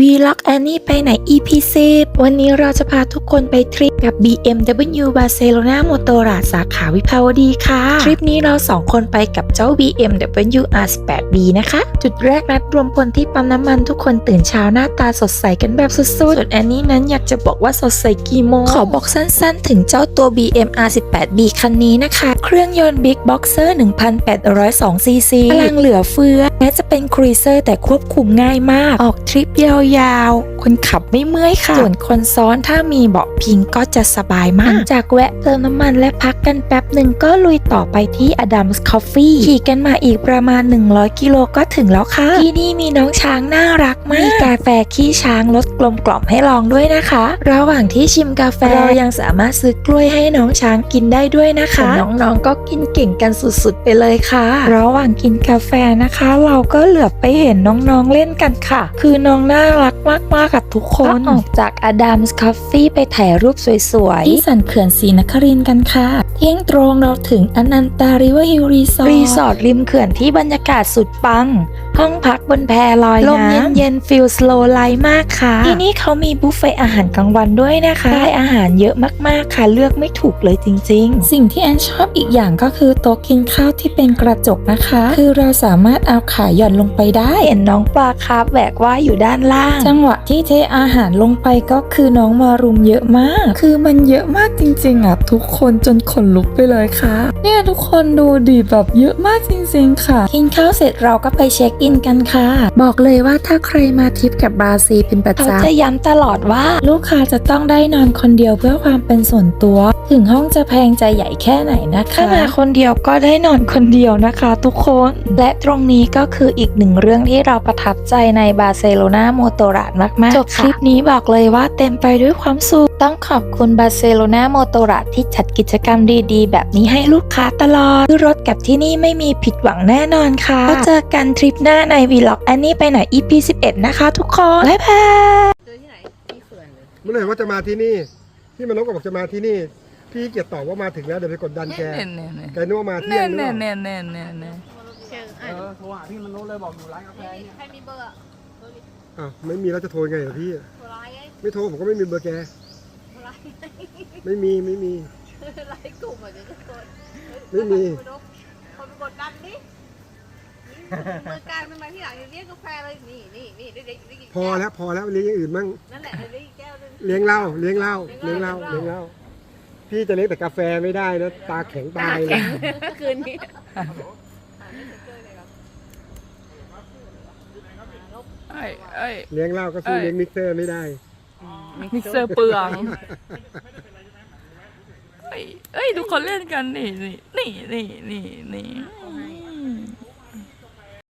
วีล็อกแอนนี่ไปไหน EP 10วันนี้เราจะพาทุกคนไปทริปกับ BMW Barcelona Motorrad สาขาวิภาวดีค่ะ ทริปนี้เราสองคนไปกับเจ้า BMW R18B นะคะ จุดแรกนัดรวมพลที่ปั๊มน้ำมันทุกคนตื่นเช้าหน้าตาสดใสกันแบบสุดๆ ส่วนแอนนี่นั้นอยากจะบอกว่าสดใสกี่โมง ขอบอกสั้นๆ ถึงเจ้าตัว BM R18B คันนี้นะคะ เครื่องยนต์ Big Boxer 1,802 cc พลังเหลือเฟือแม้จะเป็นครูเซอร์แต่ควบคุมง่ายมาก ออกทริปยาวๆ คนขับไม่เมื่อยค่ะ ส่วนคนซ้อนถ้ามีเบาะพิงก็จะสบายมาก หลังจากแวะเติมน้ำมันและพักกันแป๊บหนึ่งก็ลุยต่อไปที่ Adams Coffee ขี่กันมาอีกประมาณ 100 กิโลก็ถึงแล้วค่ะ ที่นี่มีน้องช้างน่ารักมาก มีกาแฟขี้ช้างรสกลมกล่อมให้ลองด้วยนะคะ ระหว่างที่ชิมกาแฟเรายังสามารถซื้อกล้วยให้น้องช้างกินได้ด้วยนะคะส่วนน้องๆก็กินเก่งกันสุดๆไปเลยค่ะ ระหว่างกินกาแฟนะคะ เราก็เหลือบไปเห็นน้องๆเล่นกันค่ะ คือน้องน่ารักมากๆกับทุกคนออกจาก Adams Coffee ไปถ่ายรูปสวยๆ ที่สันเขื่อนศรีนครินทร์กันค่ะ เที่ยงตรงเราถึงอนันตาริเวอร์ฮิลรีสอร์ทรีสอร์ทริมเขื่อนที่บรรยากาศสุดปัง ห้องพักบนแพลอยน้ำลมเย็นๆฟิลสโลไลท์มากค่ะ ที่นี่เขามีบุฟเฟ่อาหารกลางวันด้วยนะคะได้อาหารเยอะมากๆค่ะ เลือกไม่ถูกเลยจริง ๆ สิ่งที่แอนชอบอีกอย่างก็คือโต๊ะกินข้าวที่เป็นกระจกนะคะ คือเราสามารถเอาขาหย่อนลงไปได้เห็นน้องปลาคาร์ฟแบกว่ายอยู่ด้านล่าง จังหวะที่เทอาหารลงไปก็คือน้องมารุมเยอะมาก คือมันเยอะมากจริงๆอะทุกคนจนขนลุกไปเลยค่ะ เนี่ยทุกคนดูดีแบบเยอะมากจริง ๆ ค่ะ กินข้าวเสร็จเราก็ไปเช็คอินกันค่ะ บอกเลยว่าถ้าใครมาทริปกับบราซีเป็นประจำเขาจะย้ำตลอดว่า ลูกค้าจะต้องได้นอนคนเดียวเพื่อความเป็นส่วนตัว ถึงห้องจะแพงจะใหญ่แค่ไหนนะคะถ้ามาคนเดียวก็ได้นอนคนเดียวนะคะ ทุกคน และตรงนี้ก็คืออีกหนึ่งเรื่องที่เราประทับใจในบาร์เซโลนาโมโตราดมากๆจบคลิปนี้บอกเลยว่าเต็มไปด้วยความสุข ต้องขอบคุณบาร์เซโลนาโมโตราดที่จัดกิจกรรมดีๆ แบบนี้ให้ลูกค้าตลอดซื้อรถกับที่นี่ไม่มีผิดหวังแน่นอนค่ะแล้วเจอกันทริปหน้าในวีล็อกอันนี้ไปไหน EP 11 นะคะทุกคน บ๊ายบาย เจอที่ไหนที่เขื่อนเลยเมื่อไหร่ว่าจะมาที่นี่ พี่มนกก็บอกจะมาที่นี่ พี่เกียรติตอบว่ามาถึงแล้วเดี๋ยวไปกดดันแกเน่เน่เน่แกนึกว่ามาเที่เน่ยงนึกเน่ว่าเน่เน่เน่เน่เชิงเออะอโทรหาพี่มนุษย์เลยบอกอยู่ร้านกาแฟเนี่ยใครมีเบอร์อะโทรดิอ้าวไม่มีแล้วจะโทรยังไงเหรอพี่ โทรไลน์ไงไม่โทรผมก็ไม่มีเบอร์แกโทรไลน์ ไม่มีไม่มี ไลน์กลุ่มอะเดี๋ยวจะกดไม่มี คนไปกดดันดิเบอร์การมันมาที่หลังเรียกกาแฟเลยนี่นี่นี่ได้ได้ได้กินพอแล้วพอแล้วเลี้ยงอย่างอื่นมั่งนั่นแหละได้กินแก้วนึงเลี้ยงเหล้าเลี้ยงเหล้าเลี้เลี้ยยงงเหเหล้าล้าเลี้ยงเหล้าพี่จะเลี้ยงแต่กาแฟไม่ได้นะตาแข็งตายเลยคืนนี้เอ้ยเอ้ยเลี้ยงเหล้าก็สู้เลี้ยงมิกเซอร์ไม่ได้มิกเซอร์เปลือง เอ้ยเอ้ยดูเขาเล่นกันนี่นี่นี่นี่นี่นี่